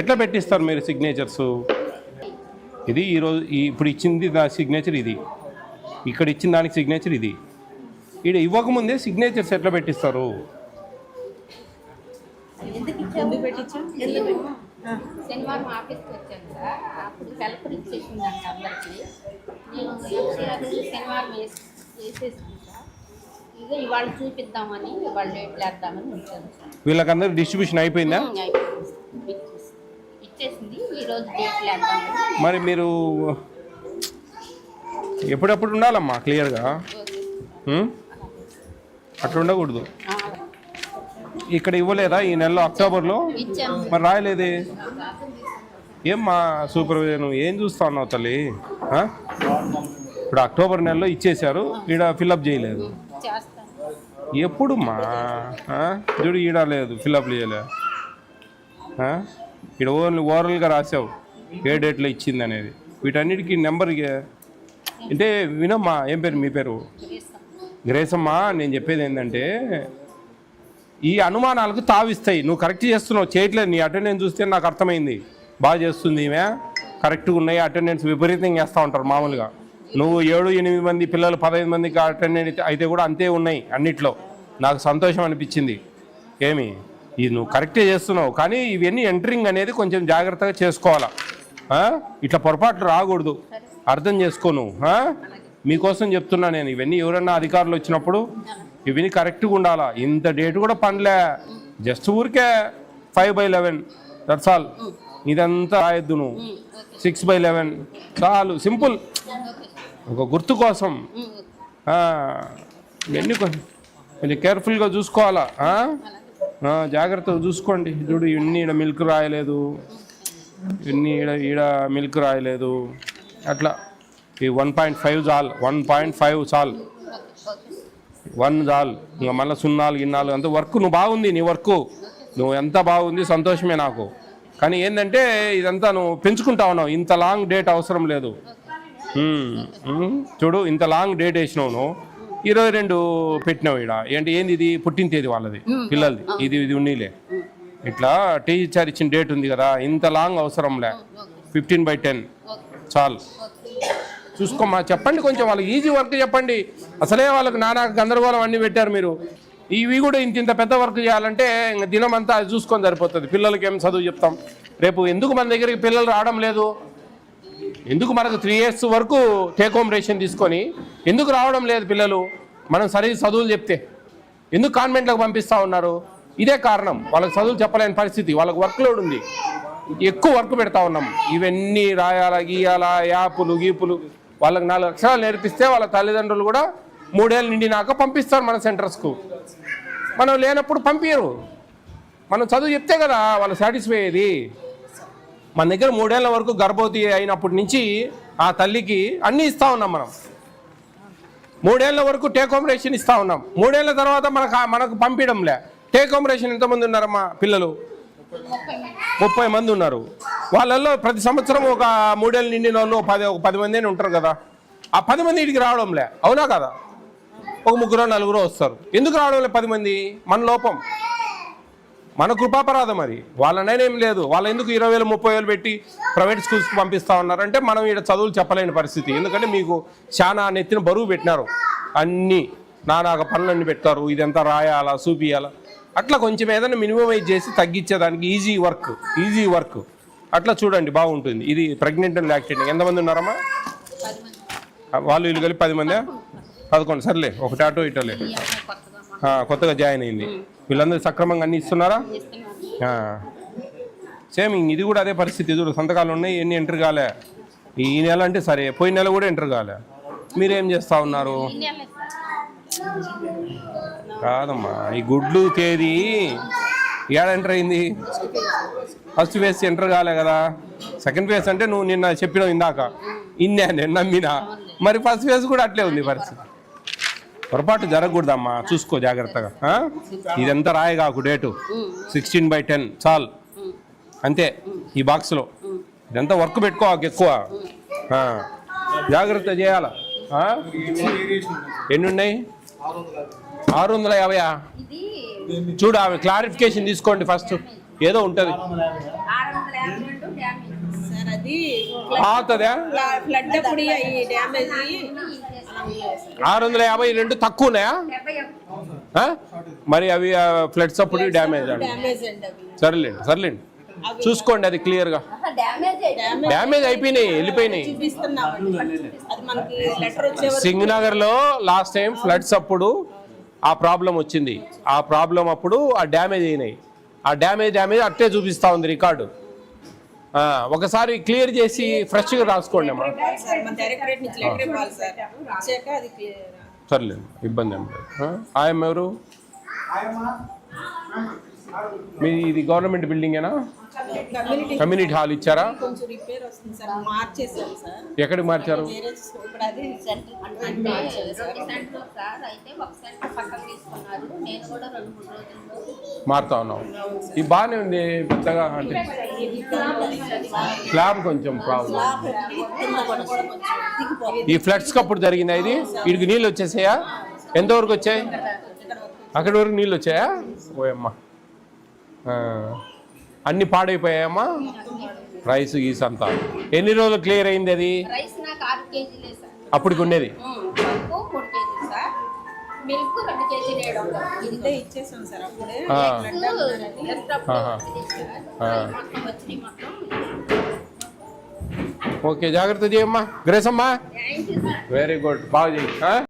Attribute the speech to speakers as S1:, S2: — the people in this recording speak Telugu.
S1: ఎట్లా పెట్టిస్తారు మీరు సిగ్నేచర్స్ ఇది ఈరోజు ఈ ఇప్పుడు ఇచ్చింది నా సిగ్నేచర్ ఇది. ఇక్కడ ఇచ్చిన దానికి సిగ్నేచర్ ఇది. ఇక్కడ ఇవ్వకముందే సిగ్నేచర్స్ ఎట్లా పెట్టిస్తారు?
S2: శనివారం ఆఫీస్కి వచ్చాను సార్ అప్పుడు కలపరు ఇచ్చేసిందంట అందరికి. నేను ఎఫ్సీఆర్ శనివారం వేసి వేసేసింది సార్. ఇక ఇవాళ చూపిద్దామని ఇవాళ డేట్లు వేద్దామని వచ్చాను సార్.
S1: వీళ్ళకందరూ డిస్ట్రిబ్యూషన్ అయిపోయింది.
S2: ఈరోజు
S1: మరి మీరు ఎప్పుడెప్పుడు ఉండాలమ్మా క్లియర్గా? అట్లా ఉండకూడదు. ఇక్కడ ఇవ్వలేదా ఈ నెలలో అక్టోబర్లో? మరి రాయలేదే? ఏం మా సూపర్వైజర్ నువ్వు ఏం చూస్తా ఉన్నావు తల్లి? ఇప్పుడు అక్టోబర్ నెలలో ఇచ్చేశారు ఈడ ఫిల్అప్ చేయలేదు.
S2: చేస్తాను.
S1: ఎప్పుడు మా ఆ? చూడు ఈడ లేదు ఫిల్అప్ చేయలే. ఇక్కడ ఓన్లీ ఓవరాల్గా రాసావు ఏ డేట్లో ఇచ్చింది అనేది. వీటన్నిటికీ నెంబర్ అంటే వినమ్మా ఏం పేరు మీ పేరు? గ్రేసమ్మా నేను చెప్పేది ఏంటంటే ఈ అనుమానాలకు తావిస్తాయి. నువ్వు కరెక్ట్ చేస్తున్నావు చేయట్లేదు నీ అటెండెన్స్ చూస్తే నాకు అర్థమైంది. బాగా చేస్తుంది ఈమె. కరెక్ట్గా ఉన్నాయి అటెండెన్స్ విపరీతంగా వేస్తూ ఉంటారు మామూలుగా. నువ్వు ఏడు ఎనిమిది మంది పిల్లలు పదహైదు మందికి అటెండెన్స్ అయితే కూడా అంతే ఉన్నాయి అన్నిట్లో. నాకు సంతోషం అనిపించింది. ఏమి? ఇది నువ్వు కరెక్టే చేస్తున్నావు. కానీ ఇవన్నీ ఎంటరింగ్ అనేది కొంచెం జాగ్రత్తగా చేసుకోవాలా? ఇట్లా పొరపాట్లు రాకూడదు. అర్థం చేసుకో నువ్వు. మీకోసం చెప్తున్నా నేను. ఇవన్నీ ఎవరన్నా అధికారులు వచ్చినప్పుడు ఇవన్నీ కరెక్ట్గా ఉండాలా? ఇంత డేట్ కూడా పనిలే జస్ట్ ఊరికే five by eleven that's all ఇదంతా రాయొద్దు నువ్వు. సిక్స్ బై లెవెన్ చాలు. సింపుల్ ఒక గుర్తు కోసం. ఇవన్నీ కొంచెం కొంచెం కేర్ఫుల్గా చూసుకోవాలా? జాగ్రత్తగా చూసుకోండి. చూడు ఇన్ని ఈడ మిల్క్ రాయలేదు. ఇన్ని ఈడ ఈడ మిల్క్ రాయలేదు. అట్లా. ఈ వన్ పాయింట్ ఫైవ్ చాలు. వన్ పాయింట్ ఫైవ్ చాలు. వన్ చాలు. ఇంకా మళ్ళీ సున్నాలు గిన్నాలు అంత వర్క్ నువ్వు బాగుంది నీ వర్క్ నువ్వు ఎంత బాగుంది సంతోషమే నాకు. కానీ ఏంటంటే ఇదంతా నువ్వు పెంచుకుంటా ఉన్నావు. ఇంత లాంగ్ డేట్ అవసరం లేదు. చూడు ఇంత లాంగ్ డేట్ వేసినావు నువ్వు. ఇరవై రెండు పెట్టినావు ఇక్కడ ఏంటి ఏంది ఇది? పుట్టిన తేదీ వాళ్ళది పిల్లలది. ఇది ఇది ఉన్నీలే. ఇట్లా టీచర్ ఇచ్చిన డేట్ ఉంది కదా ఇంత లాంగ్ అవసరంలే. ఫిఫ్టీన్ బై టెన్ చాలు. చూసుకోమ్మా చెప్పండి కొంచెం వాళ్ళకి ఈజీ వర్క్ చెప్పండి. అసలే వాళ్ళకి నానా గందరగోళం అన్ని పెట్టారు మీరు. ఇవి కూడా ఇంత ఇంత పెద్ద వర్క్ చేయాలంటే ఇంక దినం అంతా అది చూసుకొని సరిపోతుంది. పిల్లలకి ఏం చదువు చెప్తాం. రేపు ఎందుకు మన దగ్గరికి పిల్లలు రావడం లేదు? ఎందుకు మనకు త్రీ ఇయర్స్ వరకు టేక్ హోమ్ రేషన్ తీసుకొని ఎందుకు రావడం లేదు పిల్లలు? మనం సరిగ్గా చదువులు చెప్తే. ఎందుకు కాన్వెంట్లకు పంపిస్తూ ఉన్నారు? ఇదే కారణం. వాళ్ళకి చదువులు చెప్పలేని పరిస్థితి. వాళ్ళకి వర్క్ లోడ్ ఉంది. ఎక్కువ వర్క్ పెడతా ఉన్నాం. ఇవన్నీ రాయాలా గీయాలా యాపులు గీపులు. వాళ్ళకి నాలుగు అక్షరాలు నేర్పిస్తే వాళ్ళ తల్లిదండ్రులు కూడా మూడేళ్ళు నిండినాక పంపిస్తారు మన సెంటర్స్కు మనం లేనప్పుడు పంపించరు మనం చదువు చెప్తే కదా వాళ్ళు సాటిస్ఫై అయ్యేది. మన దగ్గర మూడేళ్ళ వరకు గర్భవతి అయినప్పటి నుంచి ఆ తల్లికి అన్నీ ఇస్తా ఉన్నాం మనం. మూడేళ్ళ వరకు టేక్ హోమ్ రేషన్ ఇస్తా ఉన్నాం. మూడేళ్ళ తర్వాత మనకు మనకు పంపించడంలే. టేక్ హోమ్ రేషన్ ఎంతమంది ఉన్నారమ్మా పిల్లలు? ముప్పై మంది ఉన్నారు. వాళ్ళల్లో ప్రతి సంవత్సరం ఒక మూడేళ్ళు నిండిన వాళ్ళు పది ఒక పది మంది అని ఉంటారు కదా. ఆ పది మంది ఇటుకి రావడంలే. అవునా కదా? ఒక ముగ్గురు నలుగురు వస్తారు. ఎందుకు రావడంలే పది మంది? మన లోపం. మన కృపాపరాధం అది. వాళ్ళనైనా ఏం లేదు. వాళ్ళు ఎందుకు ఇరవై వేలు ముప్పై వేలు పెట్టి ప్రైవేట్ స్కూల్స్కి పంపిస్తా ఉన్నారంటే మనం ఇక్కడ చదువులు చెప్పలేని పరిస్థితి. ఎందుకంటే మీకు చాలా నెత్తిన బరువు పెట్టినారు. అన్నీ నానాక పనులన్నీ పెట్టారు ఇదంతా రాయాలా చూపియాలా అట్లా కొంచెం ఏదైనా మినిమమైజ్ చేసి తగ్గించేదానికి ఈజీ వర్క్ ఈజీ వర్క్. అట్లా చూడండి బాగుంటుంది. ఇది ప్రెగ్నెంట్ అండ్ లాక్టేటింగ్ ఎంతమంది ఉన్నారమ్మా? వాళ్ళు వీళ్ళు కలిపి పది మంది? పదకొండు సర్లే ఒకటి అటో ఇటోలే.
S2: కొత్తగా
S1: జాయిన్ అయింది. వీళ్ళందరూ సక్రమంగా అన్ని ఇస్తున్నారా? సేమ్ ఇది కూడా అదే పరిస్థితి చూడు సంతకాలు ఉన్నాయి ఎన్ని ఎంటర్ కాలే. ఈ నెల అంటే సరే పోయిన నెల కూడా ఎంటర్ కాలే. మీరేం చేస్తా ఉన్నారు. కాదమ్మా ఈ గుడ్లు తేదీ ఏడ ఎంటర్ అయింది? ఫస్ట్ ఫేజ్ ఎంటర్ కాలే కదా. సెకండ్ ఫేజ్ అంటే నువ్వు నిన్న చెప్పినావు ఇందాక. ఇన్నే నేను నమ్మినా. మరి ఫస్ట్ ఫేజ్ కూడా అట్లే ఉంది పరిస్థితి. పొరపాటు జరగకూడదమ్మా. చూసుకో జాగ్రత్తగా. ఆ? ఇదంతా రాయగాకు డేటు. Sixteen by ten. చాల్. అంతే ఈ బాక్స్లో. ఇదంతా వర్క్ పెట్టుకోవాకు ఎక్కువ. జాగ్రత్త చేయాలా? ఎన్ని ఉన్నాయి ఆరు వందల యాభైయా? చూడు ఆమె క్లారిఫికేషన్ తీసుకోండి ఫస్ట్. ఏదో ఉంటుంది.
S3: సార్ అది
S1: అవుతుందా?
S3: ఫ్ల- ఫ్లడ్ అప్పుడు ఈ డ్యామేజ్
S1: ఆరు వందల యాభై రెండు తక్కువ ఉన్నాయా? మరి అవి ఫ్లడ్స్ అప్పుడు డ్యామేజ్ అండి. సర్లేండి సర్లేండి చూసుకోండి అది క్లియర్గా.
S2: ఆహా, డ్యామేజ్
S1: అయిపోయినాయి వెళ్ళిపోయినాయి.
S3: చూపిస్తున్నామండి అది మనకి లెటర్ వచ్చే వరకు
S1: సింగనగర్లో లాస్ట్ టైం ఫ్లడ్స్ అప్పుడు ఆ ప్రాబ్లం వచ్చింది. ఆ ప్రాబ్లం అప్పుడు ఆ డ్యామేజ్ అయినాయి. ఆ డ్యామేజ్ డ్యామేజ్ అట్టే చూపిస్తా ఉంది రికార్డు. ఒకసారి క్లియర్ చేసి ఫ్రెష్గా రాసుకోండి అమ్మా. సర్లేదు ఇబ్బంది ఏం లేదు. ఆయమ్మ ఎవరు? మీ ఇది గవర్నమెంట్ బిల్డింగేనా?
S3: కమ్యూనిటీ
S1: కమ్యూనిటీ హాల్ ఇచ్చారా?
S3: కొంచెం రిపేర్ వస్తుంది సార్. మార్చేసాం సార్.
S1: ఎక్కడికి మార్చారు?
S3: వేరే ఇప్పుడు అది సెంటర్
S2: అంటే రెండు సెంటర్ సార్ అయితే ఒక సెంటర్ పక్కన తీసుకున్నారు. నేను కూడా రెండు మూడు రోజుల్లో
S1: మారుతా ఉన్నాం ఇది బాగానే ఉంది పెద్దగా అంటే స్లాబ్ కొంచెం ప్రాబ్లం ఈ ఫ్లడ్స్ అప్పుడు జరిగిందా ఇది? వీడికి నీళ్ళు వచ్చేసాయా? ఎంతవరకు వచ్చాయి? అక్కడి వరకు నీళ్ళు వచ్చాయా? ఓయమ్మా. ఆ. అన్ని పాడైపోయాయమ్మా? రైస్ గీస్ అంతా. ఎన్ని రోజులు క్లియర్ అయింది అది?
S2: రైస్ నాకు ఆరు కేజీలే సార్.
S1: అప్పటికి ఉండేది? ఓకే జాగ్రత్త చేయమ్మా. గ్రేసమ్మా వెరీ గుడ్ బాగా చేయి?